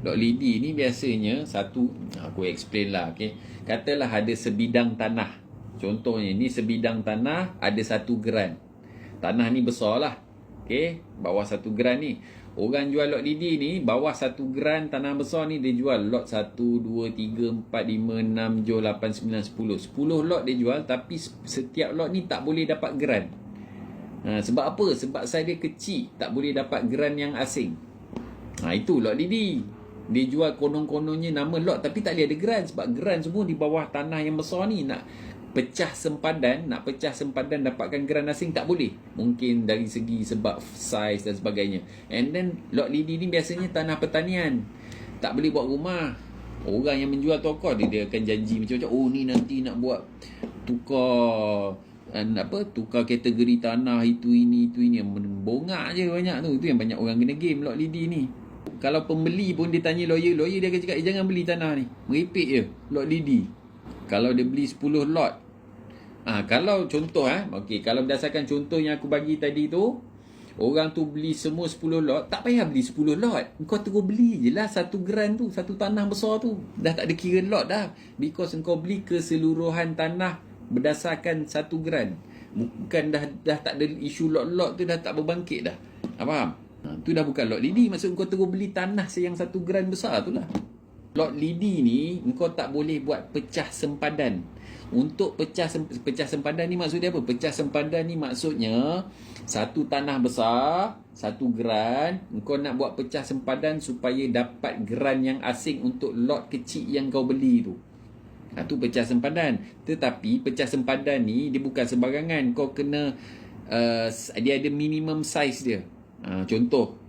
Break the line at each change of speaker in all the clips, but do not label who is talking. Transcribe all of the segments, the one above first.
Lot lidi ni biasanya satu aku explain lah okey. Katalah ada sebidang tanah. Contohnya ni sebidang tanah ada satu geran. Tanah ni besar lah. Okey, bawah satu geran ni. Orang jual lot lidi ni bawah satu geran tanah besar ni dia jual lot 1 2 3 4 5 6 7 8 9 10. 10 lot dia jual tapi setiap lot ni tak boleh dapat geran. Ha, sebab apa? Sebab saya dia kecil tak boleh dapat geran yang asing. Ha, itu lot lidi dia jual konon-kononnya nama lot tapi tak boleh ada geran sebab geran semua di bawah tanah yang besar ni. Nak pecah sempadan nak pecah sempadan dapatkan geran asing tak boleh. Mungkin dari segi sebab size dan sebagainya. And then lot lidi ni biasanya tanah pertanian. Tak boleh buat rumah. Orang yang menjual toko dia, dia akan janji macam-macam. Oh ni nanti nak buat tukar dan apa tukar kategori tanah itu ini itu ini. Yang bongak je banyak tu. Itu yang banyak orang kena game lot lidi ni kalau pembeli pun dia tanya lawyer, lawyer dia akan cakap, eh, jangan beli tanah ni. Meripik je, lot lidi. Kalau dia beli 10 lot. Ah, ha, kalau contoh eh, okey, kalau berdasarkan contoh yang aku bagi tadi tu, orang tu beli semua 10 lot, tak payah beli 10 lot. Kau terus beli je lah satu geran tu, satu tanah besar tu. Dah tak ada kira lot dah. Because kau beli keseluruhan tanah berdasarkan satu geran. Bukan dah dah tak ada isu lot-lot tu dah tak berbangkit dah. Faham? Tu dah bukan lot lidi. Maksud kau terus beli tanah yang satu geran besar tu lah. Lot lidi ni, kau tak boleh buat pecah sempadan. Untuk pecah pecah sempadan ni maksud dia apa? Pecah sempadan ni maksudnya satu tanah besar, satu geran, kau nak buat pecah sempadan supaya dapat geran yang asing untuk lot kecil yang kau beli tu. Ha, tu pecah sempadan. Tetapi pecah sempadan ni dia bukan sembarangan. Kau kena uh, dia ada minimum size dia. Ha, contoh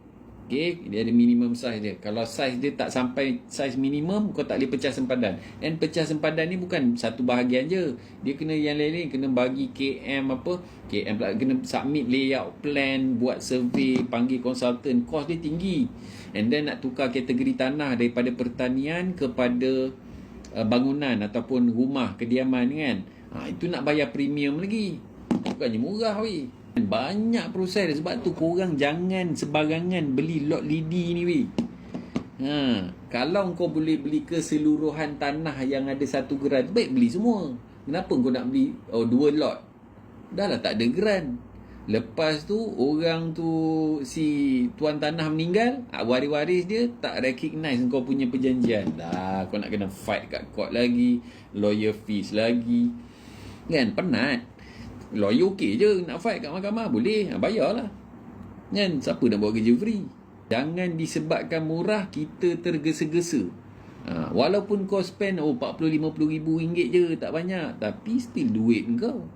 Okay, dia ada minimum size dia. Kalau size dia tak sampai size minimum, kau tak boleh pecah sempadan. Dan pecah sempadan ni bukan satu bahagian je. Dia kena yang lain-lain, kena bagi KM apa, KM pula, kena submit layout plan, buat survey, panggil konsultan. Kos dia tinggi. And then nak tukar kategori tanah daripada pertanian kepada uh, bangunan ataupun rumah, kediaman kan. Ha, itu nak bayar premium lagi. Bukannya murah weh. Banyak proses sebab tu korang jangan sebarangan beli lot lidi ni weh. Ha, kalau kau boleh beli keseluruhan tanah yang ada satu geran, baik beli semua. Kenapa kau nak beli oh dua lot? Dah lah tak ada geran. Lepas tu orang tu si tuan tanah meninggal, ah, waris-waris dia tak recognize kau punya perjanjian. Dah kau nak kena fight kat court lagi, lawyer fees lagi. Kan penat. Lawyer okey je nak fight kat mahkamah boleh. Ha, bayarlah. Kan? Siapa nak buat kerja free? Jangan disebabkan murah kita tergesa-gesa. Ha, walaupun kau spend oh 40 50 ribu ringgit je tak banyak. Tapi still duit kau